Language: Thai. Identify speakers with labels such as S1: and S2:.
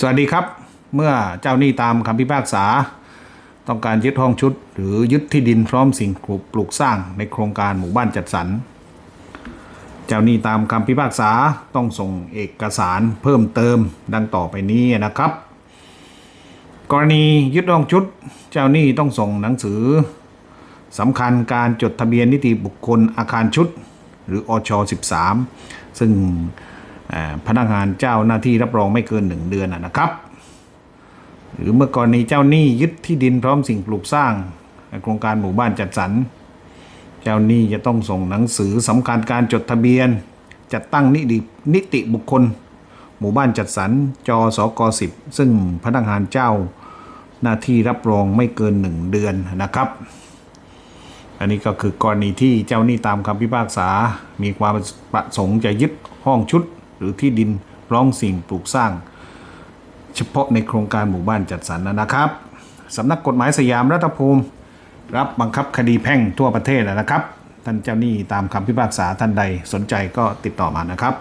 S1: สวัสดีครับ เมื่อเจ้าหนี้ตามคำพิพากษา ต้องการยึดห้องชุด หรือยึดที่ดินพร้อมสิ่งปลูกสร้างในโครงการหมู่บ้านจัดสรร เจ้าหนี้ตามคำพิพากษาต้องส่งเอกสารเพิ่มเติมดังต่อไปนี้นะครับ กรณียึดห้องชุด เจ้าหนี้ต้องส่งหนังสือสำคัญการจดทะเบียนนิติบุคคลอาคารชุด หรืออช 13 ซึ่ง พนักงานเจ้าหน้าที่รับรองไม่เกิน 1 เดือนนะครับ หรือเมื่อกรณีเจ้าหนี้ยึดที่ดินพร้อมสิ่งปลูกสร้างโครงการหมู่บ้านจัดสรรเจ้าหนี้จะต้องส่งหนังสือสำคัญการจดทะเบียน จัดตั้งนิตินิติบุคคล หมู่บ้านจัดสรรจสก10ซึ่งพนักงานเจ้าหน้าที่รับรองไม่เกิน 1 เดือนนะครับ อันนี้ก็คือกรณีที่เจ้าหนี้ตามคำพิพากษา มีความประสงค์จะยึดห้องชุด หรือที่ดินร้องสิ่งปลูกสร้าง เฉพาะในโครงการหมู่บ้านจัดสรรนะครับสำนักกฎหมายสยามรัฐภูมิ รับบังคับคดีแพ่งทั่วประเทศนะครับ ท่านเจ้าหนี้ตามคำพิพากษาท่านใดสนใจก็ติดต่อมานะครับ